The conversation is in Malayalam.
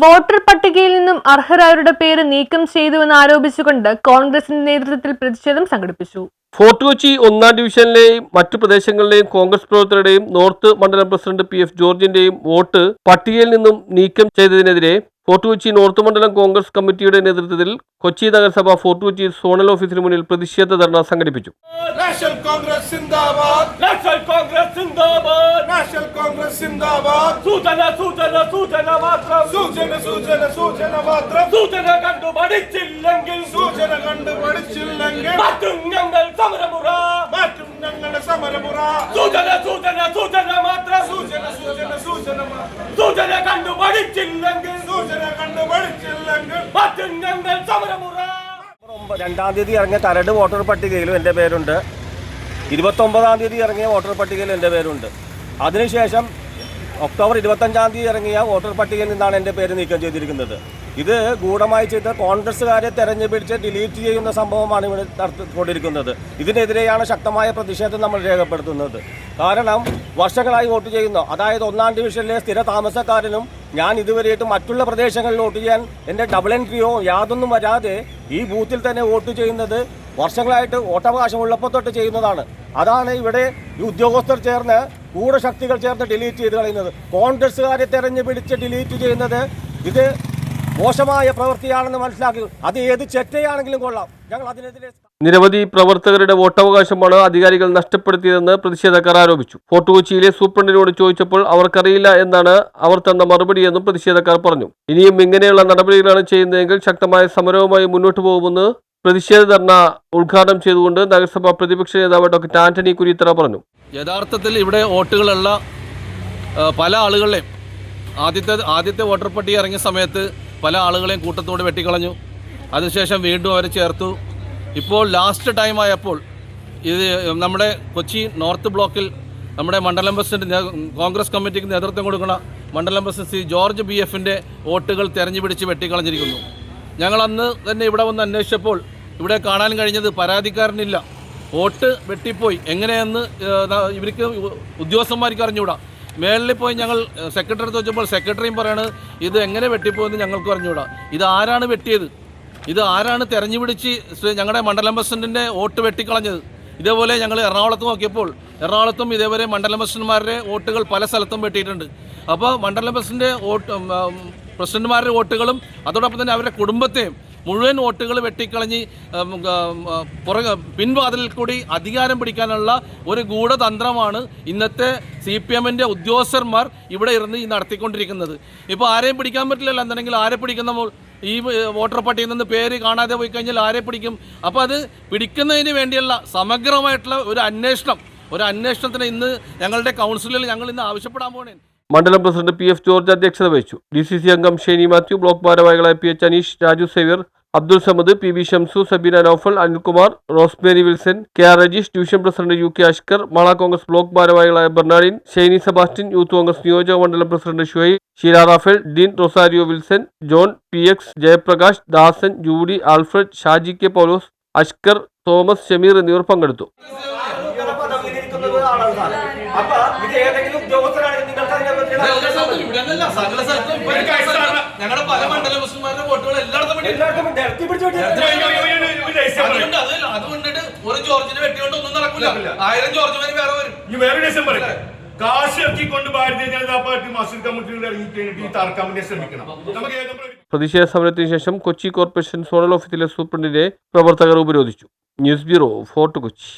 വോട്ടർ പട്ടികയിൽ നിന്നും അർഹരായവരുടെ പേര് നീക്കം ചെയ്തുവെന്ന് ആരോപിച്ചുകൊണ്ട് കോൺഗ്രസിന്റെ നേതൃത്വത്തിൽ പ്രതിഷേധം സംഘടിപ്പിച്ചു. ഫോർട്ട് കൊച്ചി ഒന്നാം ഡിവിഷനിലെയും മറ്റു പ്രദേശങ്ങളിലെയും കോൺഗ്രസ് പ്രവർത്തകരുടെയും നോർത്ത് മണ്ഡലം പ്രസിഡന്റ് പി എഫ് ജോർജിന്റെയും വോട്ട് പട്ടികയിൽ നിന്നും നീക്കം ചെയ്തതിനെതിരെ ഫോർട്ട് കൊച്ചി നോർത്ത് മണ്ഡലം കോൺഗ്രസ് കമ്മിറ്റിയുടെ നേതൃത്വത്തിൽ കൊച്ചി നഗരസഭ ഫോർട്ട് കൊച്ചി സോണൽ ഓഫീസിന് മുന്നിൽ പ്രതിഷേധ ധർണ സംഘടിപ്പിച്ചു. നാഷണൽ കോൺഗ്രസ് സിന്ദാബാദ് നാഷണൽ കോൺഗ്രസ് സിന്ദാബാദ് സൂചന സൂചന സൂചന മാത്രം. സൂചന സൂചന സൂചന മാത്രം. സൂചന കണ്ടു പഠിച്ചില്ലെങ്കിൽ. സൂചന കണ്ടു പഠിച്ചില്ലെങ്കിൽ. മാറ്റും ഞങ്ങൾ സമരമുറ. മാറ്റും ഞങ്ങളുടെ സമരമുറ. സൂചന സൂചന സൂചന മാത്രം. സൂചന സൂചന സൂചന മാത്രം. സൂചന കണ്ടു പഠിച്ചില്ലെങ്കിൽ. സൂചന കണ്ടു പഠിച്ചില്ലെങ്കിൽ. മാറ്റും ഞങ്ങൾ സമരമുറ. രണ്ടാം തീയതി ഇറങ്ങിയ കരട് വോട്ടർ പട്ടികയിലും എന്റെ പേരുണ്ട്. ഇരുപത്തൊമ്പതാം തീയതി ഇറങ്ങിയ വോട്ടർ പട്ടികയിൽ എന്റെ പേരുണ്ട്. അതിനുശേഷം ഒക്ടോബർ ഇരുപത്തഞ്ചാം തീയതി ഇറങ്ങിയ വോട്ടർ പട്ടികയിൽ നിന്നാണ് എന്റെ പേര് നീക്കം ചെയ്തിരിക്കുന്നത്. ഇത് ഗൂഢമായി ചെയ്ത് കോൺഗ്രസ്സുകാരെ തെരഞ്ഞെടുപ്പിച്ച് ഡിലീറ്റ് ചെയ്യുന്ന സംഭവമാണ് ഇവിടെ നടത്തിക്കൊണ്ടിരിക്കുന്നത്. ഇതിനെതിരെയാണ് ശക്തമായ പ്രതിഷേധം നമ്മൾ രേഖപ്പെടുത്തുന്നത്. കാരണം വർഷങ്ങളായി വോട്ട് ചെയ്യുന്നു. അതായത് ഒന്നാം ഡിവിഷനിലെ സ്ഥിര താമസക്കാരനും ഞാൻ ഇതുവരെയായിട്ട് മറ്റുള്ള പ്രദേശങ്ങളിൽ വോട്ട് ചെയ്യാൻ എന്റെ ഡബിൾ എൻട്രിയോ യാതൊന്നും വരാതെ ഈ ബൂത്തിൽ തന്നെ വോട്ട് ചെയ്യുന്നത് വർഷങ്ങളായിട്ട് വോട്ടവകാശം ഉള്ളപ്പോൾ തൊട്ട് ചെയ്യുന്നതാണ്. അതാണ് ഇവിടെ ഈ ഉദ്യോഗസ്ഥർ ചേർന്ന് ഗൂഢശക്തികൾ ചേർന്ന് ഡിലീറ്റ് ചെയ്ത് കളയുന്നത്. കോൺഗ്രസ്സുകാരെ തെരഞ്ഞു പിടിച്ച് ഡിലീറ്റ് ചെയ്യുന്നത് ഇത് മോശമായ പ്രവൃത്തിയാണെന്ന് മനസ്സിലാക്കി. അത് ഏത് ചെറ്റയാണെങ്കിലും കൊള്ളാം. ഞങ്ങൾ അതിനെതിരെ നിരവധി പ്രവർത്തകരുടെ വോട്ടവകാശമാണ് അധികാരികൾ നഷ്ടപ്പെടുത്തിയതെന്ന് പ്രതിഷേധക്കാർ ആരോപിച്ചു. ഫോർട്ട് കൊച്ചിയിലെ സൂപ്രണ്ടിനോട് ചോദിച്ചപ്പോൾ അവർക്കറിയില്ല എന്നാണ് അവർ തന്ന മറുപടിയെന്നും പ്രതിഷേധക്കാർ പറഞ്ഞു. ഇനിയും ഇങ്ങനെയുള്ള നടപടികളാണ് ചെയ്യുന്നതെങ്കിൽ ശക്തമായ സമരവുമായി മുന്നോട്ട് പോകുമെന്ന് പ്രതിഷേധ ധർണ ഉദ്ഘാടനം ചെയ്തുകൊണ്ട് നഗരസഭാ പ്രതിപക്ഷ നേതാവ് ഡോക്ടർ ആന്റണി കുരിത്തറ പറഞ്ഞു. യഥാർത്ഥത്തിൽ ഇവിടെ വോട്ടുകളുള്ള പല ആളുകളെയും ആദ്യത്തെ ആദ്യത്തെ വോട്ടർ പട്ടിക ഇറങ്ങിയ സമയത്ത് പല ആളുകളെയും കൂട്ടത്തോടെ വെട്ടിക്കളഞ്ഞു. അതിനുശേഷം വീണ്ടും അവരെ ചേർത്തു. ഇപ്പോൾ ലാസ്റ്റ് ടൈം ആയപ്പോൾ ഇത് നമ്മുടെ കൊച്ചി നോർത്ത് ബ്ലോക്കിൽ നമ്മുടെ മണ്ഡലം പ്രസിഡന്റ് കോൺഗ്രസ് കമ്മിറ്റിക്ക് നേതൃത്വം കൊടുക്കുന്ന മണ്ഡലം പ്രസിഡന്റ് സി ജോർജ് ബി എഫിന്റെ വോട്ടുകൾ തെരഞ്ഞു പിടിച്ച് വെട്ടിക്കളഞ്ഞിരിക്കുന്നു. ഞങ്ങൾ അന്ന് തന്നെ ഇവിടെ വന്ന് അന്വേഷിച്ചപ്പോൾ ഇവിടെ കാണാൻ കഴിഞ്ഞത് പരാതിക്കാരനില്ല. വോട്ട് വെട്ടിപ്പോയി. എങ്ങനെയെന്ന് ഇവർക്ക് ഉദ്യോഗസ്ഥന്മാർക്ക് അറിഞ്ഞുകൂടാ. മേളിൽ പോയി ഞങ്ങൾ സെക്രട്ടറി അടുത്ത് വെച്ചപ്പോൾ സെക്രട്ടറിയും പറയാണ് ഇത് എങ്ങനെ വെട്ടിപ്പോയെന്ന് ഞങ്ങൾക്ക് അറിഞ്ഞുകൂടാ. ഇത് ആരാണ് വെട്ടിയത്? ഇത് ആരാണ് തെരഞ്ഞു പിടിച്ച് ഞങ്ങളുടെ മണ്ഡലം പ്രസിഡന്റിന്റെ വോട്ട് വെട്ടിക്കളഞ്ഞത്? ഇതേപോലെ ഞങ്ങൾ എറണാകുളത്ത് നോക്കിയപ്പോൾ എറണാകുളത്തും ഇതേപോലെ മണ്ഡലം പ്രസിഡന്റുമാരുടെ വോട്ടുകൾ പല സ്ഥലത്തും വെട്ടിയിട്ടുണ്ട്. അപ്പോൾ മണ്ഡലം പ്രസിഡന്റ് വോട്ട് പ്രസിഡന്റുമാരുടെ വോട്ടുകളും അതോടൊപ്പം തന്നെ അവരുടെ കുടുംബത്തെയും മുഴുവൻ വോട്ടുകൾ വെട്ടിക്കളഞ്ഞ് പുറകെ പിൻവാതിലിൽ കൂടി അധികാരം പിടിക്കാനുള്ള ഒരു ഗൂഢതന്ത്രമാണ് ഇന്നത്തെ സി പി എമ്മിന്റെ ഉദ്യോഗസ്ഥന്മാർ ഇവിടെ ഇരുന്ന് ഈ നടത്തിക്കൊണ്ടിരിക്കുന്നത്. ഇപ്പോൾ ആരെയും പിടിക്കാൻ പറ്റില്ലല്ലോ. എന്തെങ്കിൽ ആരെ പിടിക്കുന്ന ഈ വോട്ടർ പട്ടികയിൽ നിന്ന് പേര് കാണാതെ പോയി കഴിഞ്ഞാൽ ആരെ പിടിക്കും? അപ്പോൾ അത് പിടിക്കുന്നതിന് വേണ്ടിയുള്ള സമഗ്രമായിട്ടുള്ള ഒരു അന്വേഷണം. ഒരു അന്വേഷണത്തിന് ഇന്ന് ഞങ്ങളുടെ കൗൺസിലിൽ ഞങ്ങൾ ഇന്ന് ആവശ്യപ്പെടാൻ പോകണേ മണ്ഡലം പ്രസിഡന്റ് പി എഫ് ജോർജ് അധ്യക്ഷത വഹിച്ചു. ഡി സി സി അംഗം ഷെനി മാത്യു ബ്ലോക്ക് ഭാരവാഹികളായ P H Aneesh Raju Xavier Abdul Samad P V Shamsu Sabeena Noufal Anilkumar Rosemary Wilson K R Rajeesh division president U K Ashkar Mala Congress block ഭാരവാഹികളായ Bernardine Sheyni Sebastian youth Congress നിയോജക മണ്ഡലം president Shuhai Sheela Raphael Dean Rosario Wilson John P X Jayaprakash Dasan Judy Alfred Shaji K Paulose Ashkar Thomas Shameer എന്നിവർ പങ്കെടുത്തു. ഞങ്ങളുടെ പല മണ്ഡലം പ്രസിഡന്റുമാരുടെ വോട്ടുകൾ എല്ലായിടത്തും എല്ലാവർക്കും നിർത്തി പിടിച്ചു അതുകൊണ്ട് അത് അതുകൊണ്ടിട്ട് ഒരു ജോർജിനെ വെട്ടിക്കൊണ്ട് ഒന്നും നടക്കില്ല. ആയിരം വേറെ വരും. വേറെ ദേശം പറയും. കാശ് ഇറക്കിക്കൊണ്ട് ഭാരതീയ ജനതാ പാർട്ടി കമ്മിറ്റിയുടെ ഇറങ്ങി വേണ്ടി ശ്രമിക്കണം. നമുക്ക് പ്രതിഷേധ സമരത്തിന് ശേഷം കൊച്ചി കോർപ്പറേഷൻ സോണൽ ഓഫീസിലെ സൂപ്രണ്ടിനെ പ്രവർത്തകർ ഉപരോധിച്ചു. News bureau Fort Kochi.